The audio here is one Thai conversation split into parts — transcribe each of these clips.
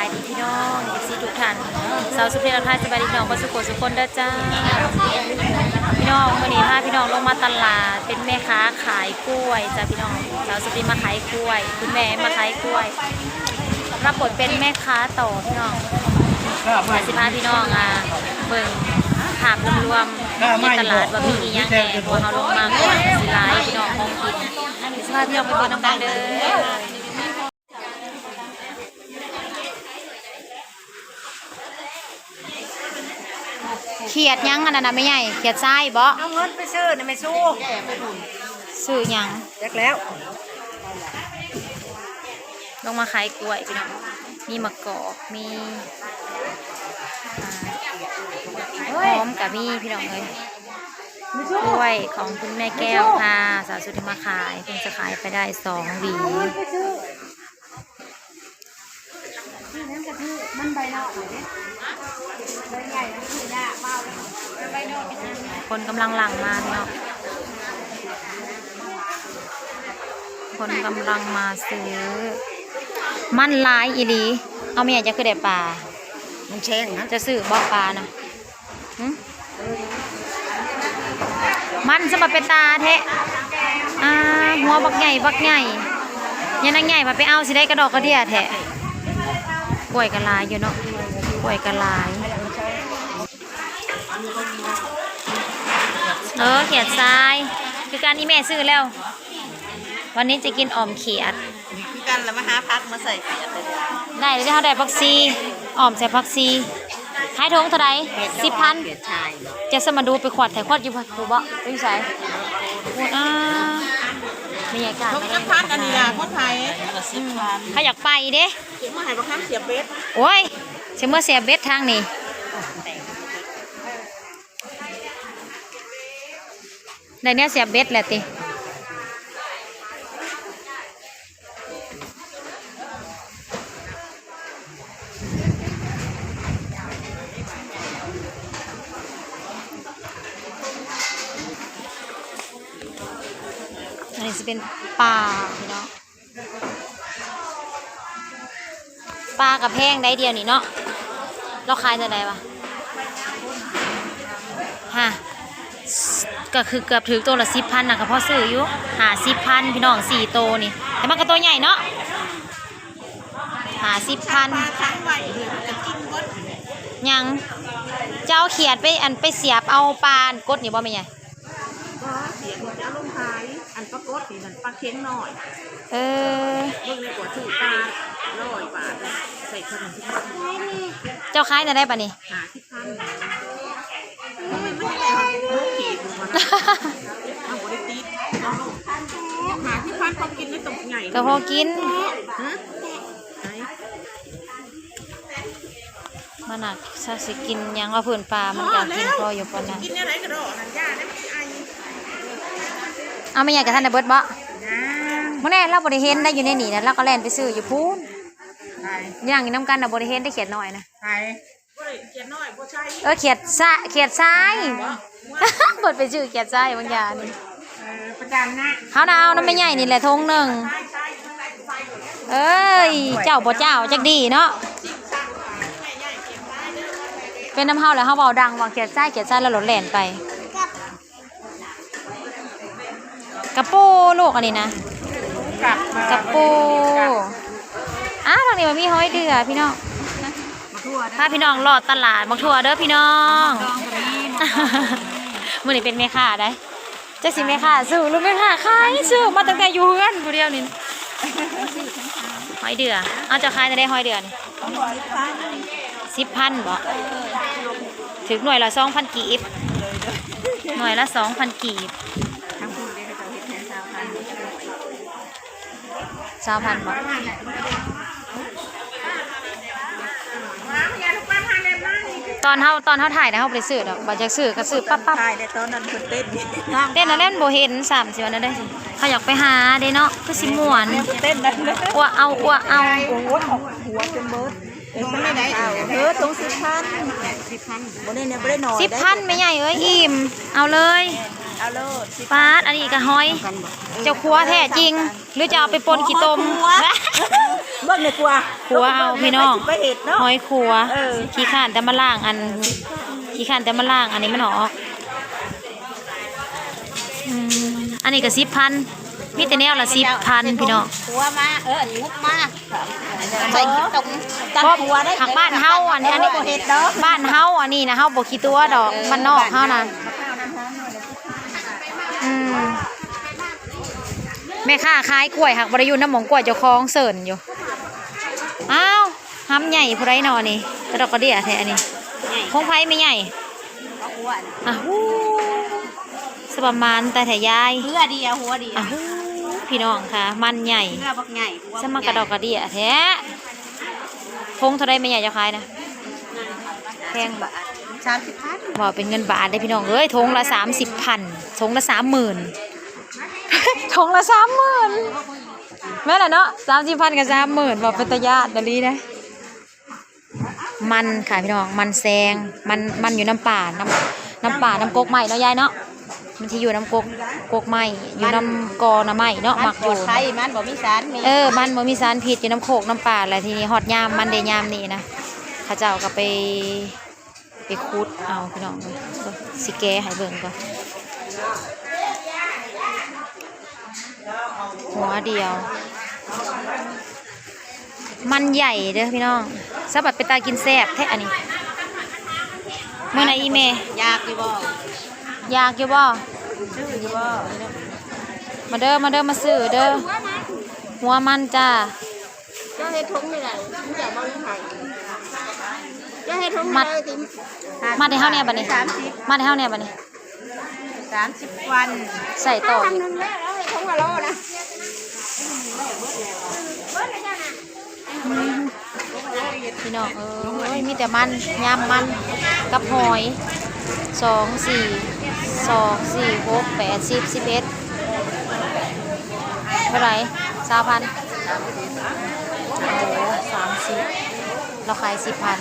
ายดีพี่น้องเอฟซีทุกท่านสาวสุภีราคาสบายดีพี่น้องบสุโขสุคนเด้อจ้า พี่น้องวันนี้พาพี่น้องลงมาตลาด เป็นแม่ค้าขายกล้วยจ้าพี่น้องสาวสุภีมาขายกล้วย คุณแม่มาขายกล้วย รับบทเป็นแม่ค้าต่อพี่น้องแต่สิพาพี่น้องอะเบิ่งถามรวมๆในตลาดว่ามีอีหยังแหน่เพระว่าเขาลงมาก่อนสิหลายพี่น้องของกินสิพาพี่น้องไปเบิ่งน้ำกันเด้อ ขียดยังอันนั้นนะไม่ใหญ่เขียดทรายบ่เอาเงินไปซื้อนะไม่สู้ซื้อหยังเด็กแล้ว ลงมาขายกล้วยพี่น้องมีมะกอกมีอ่าหอมกับมีพี่น้องเลยกล้วยของคุณแม่แก้วค่ะสาวสุดที่มาขายเพิ่งจะขายไปได้สองหวีไปซื้อซื้อน้ำกะทิมันใบนอกเลยเนี่ยใบใหญ่ คือยากเบาใบนอกเป็นยังไงคนกำลังหลั่งมาพี่น้องคนกำลังมาซื้อ มันหลายอีหลี เอาเมียจะคือได้ปลามันแช่งนะจะซื้อบอกปลานะหึมันสมาเป็นตาแทะอ่าหัวบักใหญ่บักใหญ่ยันนางใหญ่มาไปเอาสิได้กระดอกกระเดียแทะกล้วยกระลายอยู่เนาะกล้วยกระลาย เออเขียดทราย คือการนี้แม่ซื้อแล้ว วันนี้จะกินอ่อมเขียด คือกันแล้วมาหาพักมาใส่เปียกเลยได้เลยเขาได้พักซีอ่อมใส่พักซีขายทงเท่าไหรสิบพันเปียกชายจะสมาดูไปขวดไถ่ขวดอยู่ครูบ่ไปอยู่ไสพูดอ่ามีอากาศเขาจะพักอันนี้ล่ะคนไทยสิบพันเขาอยากไปเด้เก็บมาให้บักข้ามเสียเบ็ดโอ้ยเสมื่อเสียเบ็ดทางนี้ ได้เนี่ยเสียบเบ็ดแหละติอันนี้จะเป็นปลาพี่น้องปลากับแพงได้เดียวนี่เนาะเราขายเท่าไหร่วะฮะ ก็คือเกือบถึงตัวละสิบพันนะก็พอซื้ออยู่หาสิบพันพี่น้องสี่โตวนี่ แต่มันก็ตัวใหญ่เนาะหาสิบพันปลาค้างไหวเลยจะกินเบิดยังเจ้าเขียดไปอันไปเสียบเอาปลาอันกดนี่บ่ไม่ใหญ่ก็เสียงจะเอาลงท้ายอันปลากดนี่มันปลาเค็งหน่อยเออเบิ่งในกว่าซื้อปลาร้อยบาทใส่ขนมที่พันเจ้าขายจะได้ปะนี่หาที่พันมันไม่ได้ เอาลูกขี่ดูมาเอาบริตีเอาลูกหาที่พันเขากินได้ตกใหญ่ก็พอกินฮะไหนมันน่ะถ้าสิกินหยังว่าเพื่อนปลา มันก็กินพออยู่ปานนั้นกินอะไรกระโดดนั่นย่าได้ไอเอาไม่ใหญ่กับท่านในเบิดบ่นะเมื่อแน่เราบริเห็นได้อยู่ในนี่นะเราก็แล่นไปซื้ออยู่พูนไทยอย่างนี้น้ำกันนะบริเห็นได้เขียดหน่อยนะไทยบ่ได้เขียนน้อยบ่ใช่เออเขียดซ้ายเขียดซ้าย เปิดไปชื่อเขียดซ้ายบางอย่างนี่เออประจันนะเขาดาวน้ำไม่ใหญ่นี่แหละทงหนึ่งใช่ใช่ใส่ไฟเอ้ย เจ้าบ่เจ้าจักดีเนาะ เป็นน้ำเฮาแล้วเฮาเบาดังว่าเขียดซ้ายเขียดซ้ายแล้วรถแล่นไป กระปูลูกอันนี้นะกลับมากระปูอ้าวทางนี้มันมีห้อยเดือพี่น้องมาทั่วถ้าพี่น้องรอดตลาดมักทั่วเด้อพี่น้อง มื่อนี้เป็นแม่ค้าได้เจะสิแม่ค้าสู้หรือแม่ค้าขายสู้มาตั้งแต่อยู่เฮือนผู้เดียวนี่หอยเดือเอาเจะขายจะได้หอยเดือนี่สิบพันบ่ถึงหน่วยละสองพันกีบหน่วยละสองพันกีบทั้งพูดเลยเขาเห็นแทนชาวพันธุ์สาวพันบ่ ว้าวอย่าทุกคนทานเลยบ้างนี่ ต อนเฮาตอนเฮาถ่ายนะเฮาบ่ไปซื้อดอกบ่อยากซื้อก็ซื้อปั๊บปั๊บถ่ายในตอนนั้นคนเต้นนี่เต้นแล้วเล่นบ่เห็นสามสิวันนั้นได้สิเขาอยากไปหาเด้เนาะคือสิม่วนเต้นนั่นเลยอ้วเอาอ้วเอาโอ้โหออกหัวจนเบิดเอ็งไม่ได้เอาเออตรงสิบพันสิบพันบนนี้เนี่ยไม่ได้หน่อยสิบพันไม่ใหญ่เอ้ยอิ่มเอาเลยเอาเลยสิบปาดอันนี้ก็ห้อยกันบ่เจ้าครัวแท้จริง หรือจะเอาไปปนขี้ตม เบิ่งในครัวครัวเอาพี่น้องไปเห็ดเนาะหอยขัวขี้ข้านแต่มาล่างอันขี้ข้านแต่มาล่างอันนี้มันออกอืมอันนี้ก็สิบพันมีแต่แนวละสิบพันพี่น้องหัวมาเออหุบมาใส่ตรงตั้งครัวได้ทางบ้านเฮาอันนี้อันนี้บ่เห็ดเนาะบ้านเฮาอันนี้นะเฮาบ่คิดตัวดอกมันนอกเฮานะ แม่ค้าขายกล้วยหักบริยุนน้ำหมองกล้วยเจ้าของเสิร์นอยู่ อ้าวห้ำใหญ่ผู้ไรนอนี่กระดอกกระเดียแท้อันนี้คงไผไม่ใหญ่หัวอะฮู้สประมาณแต่แถยายเพื่อเดียวหัวเดียวอะฮู้พี่น้องค่ะ มันใหญ่เพื่อบักใหญ่สมากระดอกกระเดียแท้พงเท่าไรไม่ใหญ่เจะขายนะแพงบาทสามสิบพันบอกเป็นเงินบาทได้พี่น้องเอ้ยทงละสามสิบพันทงละสามหมื่น ทงละสามหมื่นแม่ละเนาะสามสิบพันกับสามหมื่นบอกเป็นตะยาดดลีนะมันค่ะพี่น้อง มันแซง มันมันอยู่น้ำป่าน้ำน้ำป่าน้ำกกไม้เนาะยายเนาะ มันที่อยู่น้ำกกกกไม้อยู่น้ำกอน้ำไม้เนาะหมักปอลอยู่ดภัยมันบ่มีสารมีเออ มันบ่มีสารพิษอยู่น้ำโขกน้ำป่าอะไรทีนี้ฮอดยามมันเดยามนี่นะเข้าเจ้าก็ไปไปคุดเอาพี่น้องเลยก็สิแกให้เบิ่งก่อน หัวเดียว มันใหญ่เด้อพี่น้องสะบัดไปตากินแซ่บแท้อันนี้เมื่อไหนอีเมยากอยู่บ่อยากอยู่บ่ชื่ออยู่บ่มาเด้อมาเด้อมาซื้อเด้อหัวมันจ้าเจ้าเฮ็ดทงนี่แหละมึงจะบ่มีไผเจ้าเฮ็ดทงมัดเลยติมาได้เฮาเนี่ยบัดนี้สามสิบมาได้เฮาเนี่ยบัดนี้สามสิบวัน ใส่ต่ออีกนึงแล้วแล้วเฮ็ดทงละโลนะ พี่น้องเอ้ยมีแต่มันยำมันกับหอยสองสี่สองสี่หกแปดสิบสิบเอ็ดเท่าไหร่สามพันโอ้โหสามสิบเราขายสิบพัน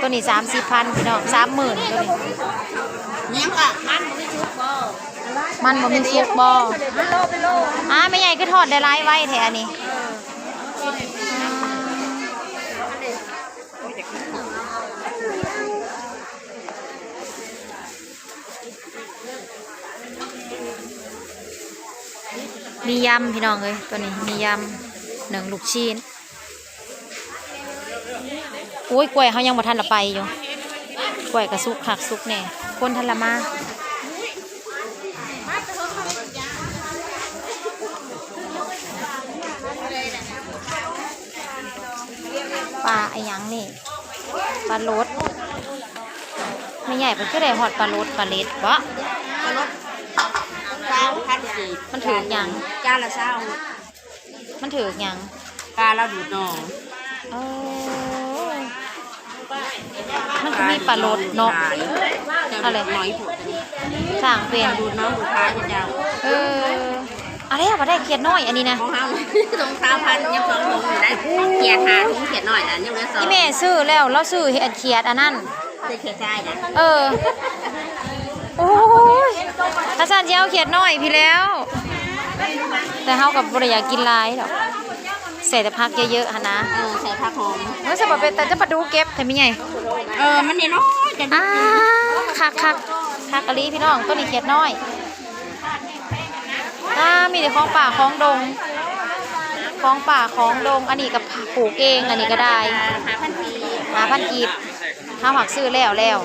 ตัวนี้สามสิบพันพี่น้องสามหมื่นตัวนี้ยังอะมัน มีชุบบ่มันบ่มีซุกบ่มันโลเป็นโลอ่าไม่ใหญ่ก็ทอดได้หลายไว้แท้อันนี้มียำพี่น้องเลยตัวนี้มียำหนึ่งลูกชิ้นโอ้ยกล้วยเขายังบ่ทันละไปอยู่กล้วยกระซุกหักซุกแน่คนทันละมา ลาไอ้หยังนี่ปลาโลดไม่ใหญ่มันก็ได้หอดปลาโลดปลาเล็ดวะเก้าพันกีบมันถือกหยังจานละเช้ามันถือกหยังกาเราดูดหนองเออมันก็มีปลาโลดเนาะอะไรหน่อยผุดสร้างเป็นดูดน้องดูดท้ายยาวเออ อะไรอะบ่ได้เขียดน้อยอันนี้นะมองเฮาตรงสามพันยังสองถุงอยู่ได้เขียดหาถุงเขียดหน่อยนะยังเหลือสองนี่แม่ซื้อแล้วเราซื้อเห็ดเขียดอันนั้นได้เขียดใจนะเออโอ้ยถ้าสันเจ้าเขียดน้อยพี่แล้ว แต่เฮากับบริยากกินหลายดอกใส่แต่พักเยอะๆฮะนะเออใส่ผักหอมเฮ้ยสบเป็นแต่จะมาดูเก็บแต่ไม่ไงเออมันนี่น้อยจะอ่าคักคักคักกะลีพี่น้องต้นนี้เขียดน้อย อ่ามีแต่ของป่าของดง ของป่าของดง อันนี้กับปลูกเอง อันนี้ก็ได้หาพันปีหาพันกีบข้าวหักซื้อแล้วแล้ว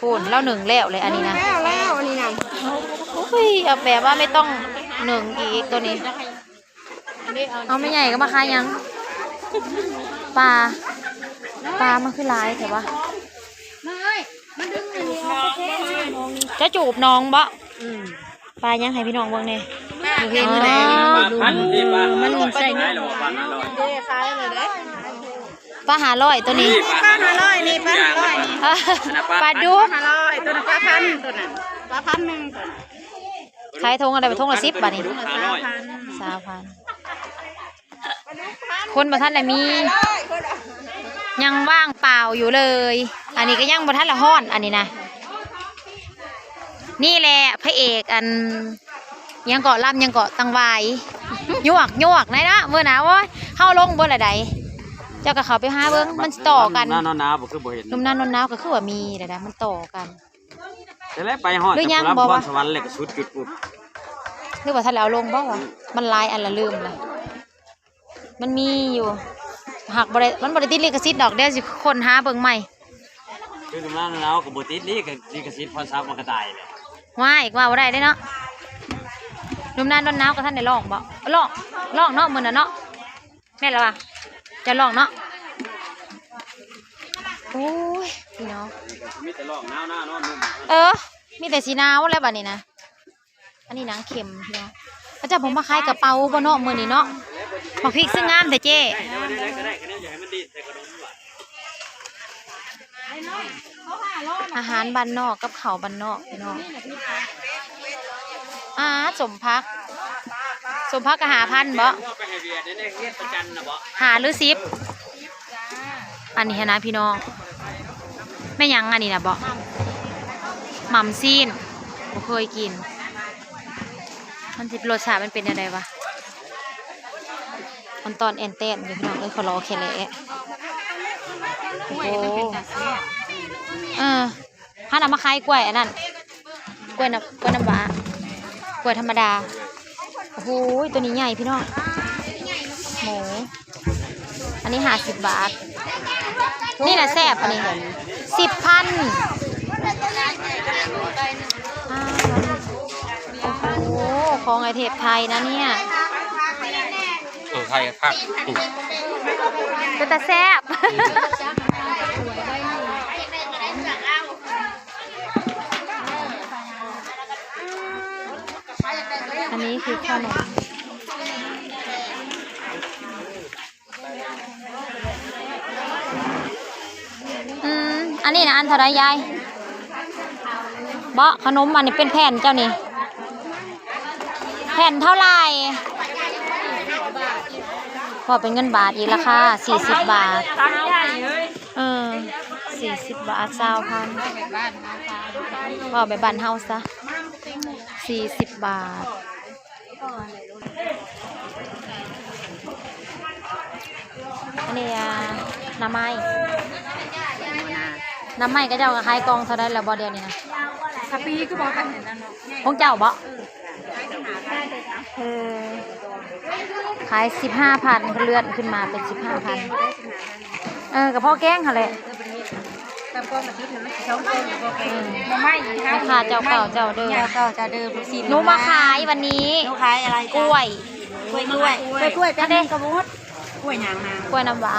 พูนแล้วหนึ่งแล้วเลยอันนี้นะแล้วแล้วอันนี้นะเฮ้ยเอาแบบว่าไม่ต้องหนึ่งอีกตัวนี้ เอาไม่ใหญ่ก็มาคายยังปลาปลามันคือลายแต่ว่าจะจูบน้องบ่ปลายังให้พี่น้องเบิ่งเนี่ยเห็นไหมพันที่บ้านมันใส่ไม่เนื้อหรอกพันอร่อยเด้ขายเลยเด้ปลาหาร้อยตัวนี้ป้าหาร้อยนี่ป้าหาร้อยนี่ปลาดุกหาร้อยตัวนั้นป้าพันตัวนั้นป้าพันหนึ่งตัวนั้นขายทงอะไรไปทงละสิบบาทนี่ลูกค้าน้อยพันสามพันคนบ่ท่านละมี ยังว่างเปล่าอยู่เลย อันนี้ก็ยังบ่ท่านละห้อน อันนี้นะ นี่แหละพระเอกอันยังเกาะลำยังเกาะตังวายยวกยวกไหนนะเมื่อหนาว่าเข้าลงบนอะไรเจ้ากับเขาไปหาเบิ้งมันต่อกันหน้าหนาวๆบ่คือบ่เห็นนุ่มนานนวลนาวก็คือว่ามีแต่นะมันต่อกันแต่แล้วไปฮอดหรือยังรับบ่พวะรสวรรค์เลยก็สุดจุดปุ๊บหรือว่าถ้าเราลงบ้างวะมันลายอันละลืมเลยมันมีอยู่หักบริมันบริติดลิขสิทธิ์ดอกเดียวสิคนหาเบิ่งใหม่ คือหน้าหนาวก็บ่ติดนี่ก็นี่ก็สิทธิ์พรทรัพย์มันก็ตายเลยว่าอีกว่าบ่ได้ได้เนาะนุ่มนานนวลนาวกับท่านได้ลองบ่ลองลองเนาะมื้อน่ะเนาะแม่นแล้วว่ะจะลองเนาะโอ้ยพี่น้องมีแต่ลอกหนาวหน้านอนนุ่มเออ มีแต่สีนาวแล้วบัดนี้นะอันนี้หนางเข็มพี่น้องพระเจ้าผมมาขายกระเป๋าบ่เนาะมื้อนี้เนาะบักพริกซึ่งงามแต่เจ้ ได้ได้ได้ก็ได้ก็ได้อย่าให้มันดีแต่ขนมว่ะ อาหารบ้านนอกกับข้าวบ้านนอกพี่น้องอ่าสมพัก สมพักก็หาพันบ่ไปให้เวียดได้เฮ็ดประจันน่ะบ่หาหรือสิบอันนี้นะพี่น้องแม่หยังอันนี้นะบ่หม่ำซีนบ่เคยกิน มันสิรสชาติมันเป็นยังไงวะมันตอนแอนเต้นอยู่พี่น้องเอ้ยเขารอแค่เละโอ้โห เออถ้านำมาขายกล้วยอันนั้นกล้วยน้ำกล้วยน้ำว้ากล้วยธรรมดาโอ้โหตัวนี้ใหญ่พี่น้องหมูอันนี้ห้าสิบบาท นี่แหละแซ่บอันนี้สิบพันอ้าวโอ้โหของไอเทปไทยนะเนี่ยเออใครพักก็แต่แซ่บ คือขนมอืมอันนี้นะอันเท่าไรยายเบาะขนมอันนี้เป็นแผ่นเจ้านี่ แผ่นเท่าไหร่พอเป็นเงินบาทอีกราคาสี่สิบบาทเออสี่สิบบาทเศร้าพันพอไปบันเฮาซะสี่สิบบาท อันนี้อะน้ำไม้น้ำไม้ก็เจ้าก็ขายกองเท่าไดแล้วบ่เดียวนี้นะสปีก็บอกกันเห็นนั่นเนาะของเจ้าบ่เออขายสิบห้าพันเลื่อนขึ้นมาเป็นสิบห้าพันเออกับพ่อแกงค่ะแห ละแต่ก็มาคิดถึงมันสองคนก็ไปมาไม่แม่ค้าเจ้าเก่าเจ้าเดิมเจ้าเจ้าเดิมลูกศิษย์หนูมาขายวันนี้หนูขายอะไรกล้วยกล้วยกล้วยกล้วยกล้วยแป๊บนึงกระมุดกล้วยยางนางกล้วยน้ำว้า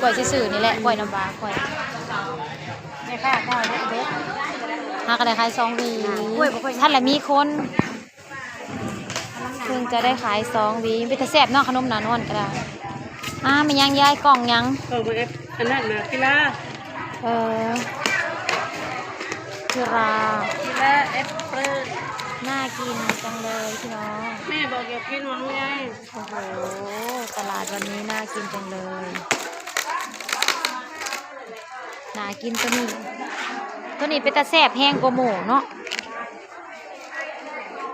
กล้วยซื่อๆนี่แหละกล้วยน้ำว้ากล้วยแม่ค่ะก็เด็ดเด็ดหากระไดขายสองหวีกล้วยบ่ค่อยท่านละมีคนเพิ่งจะได้ขายสองหวีเป็นแต่แซ่บเนาะขนมหนานวลก็ได้อ่ามันยังยายกล่องยังเออเอฟอันนั้นนะกีฬา เออคือรากีฬาเอฟเปิลน่ากินจังเลยพี่น้องแม่บอกอย่ากินมันไงโอ้โหตลาดวันนี้น่ากินจังเลยน่ากินตัวนี้ตัวนี้เป็นตาแซ่บแห้งกว่าหมูเนาะ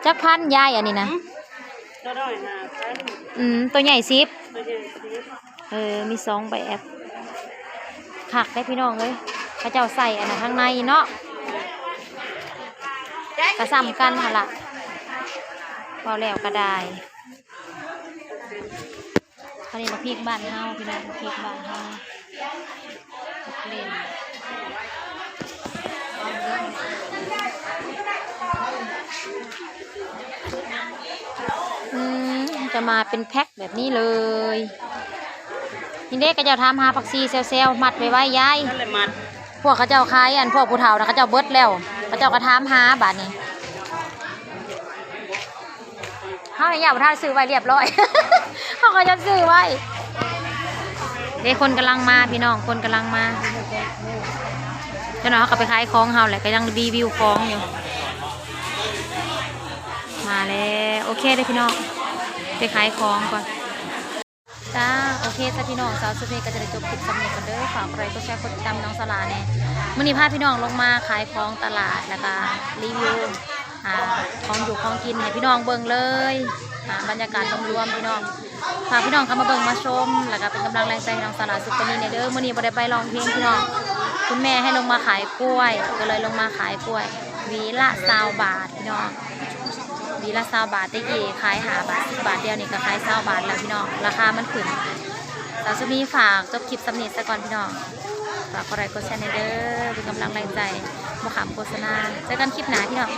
จักพันยายอันนี้นะก็ได้นะพันอืมตัวใหญ่ซิปตัวใหญ่สิเออมีสองแบบ ผักได้พี่น้องเลยพระเจ้าใส่อันนั้นข้างในเนาะกระซ้ำกันหั่นละพอแล้วก็ได้อันนี้มาพริกบ้านเฮาพี่น้องพริกบ้านเฮาเล่นอืมจะมาเป็นแพ็คแบบนี้เลย นี่เด็กก็เจ้าทำหาผักซีเซลเซลมัดไว้ไว้ยายนั่นแหละมันพวกเขาเจ้าขายอันพวกผู้เฒ่านะเขาเจ้าเบิดแล้วเขาเจ้าก็ถามหาบาทนี้เขาเนี่ยอยากประทานซื้อไว้เรียบร้อย เขาก็จะซื้อไว้เด็กคนกำลังมาพี่น้องคนกำลังมาเจ้าหน่อยเขาก็ไปขายของเฮาแหละก็ยังรีวิวของอยู่มาแล้วโอเคเลยพี่น้องไปขายของก่อน จ้าโอเคจ้าพี่น้องสาวสุเพก็จะได้จบคลิปสำเร็จกันเด้อฝากกดไลค์กดแชร์กดติดตามน้องสลาแน่มื่อนี้พาพี่น้องลงมาขายของตลาดแล้วก็รีวิวหาของอยู่ของกินให้พี่น้องเบิ่งเลยหาบรรยากาศรวมๆพี่น้องฝากพี่น้องเข้ามาเบิ่งมาชม แล้วก็เป็นกำลังแรงใจให้น้องสลาสุปนีในเด้อมื่อนี้บ่ได้ไปร้องเพลงพี่น้องคุณแม่ให้ลงมาขายกล้วย ก็เลยลงมาขายกล้วยวีละซาวบาทพี่น้อง วีละซาบาทได้กี่ขายหาบาทสิบาทเดียวนี่ก็ขายเศร้าบาทแล้วพี่น้องราคามันขึ้นสาวจะมีฝากจบคลิปสำเนียซะก่อนพี่น้องฝากกดไลค์กดแชร์ในเด้อเป็นกำลังแรงใจมาขามโฆษณาเจอกันคลิปหน้าพี่น้อง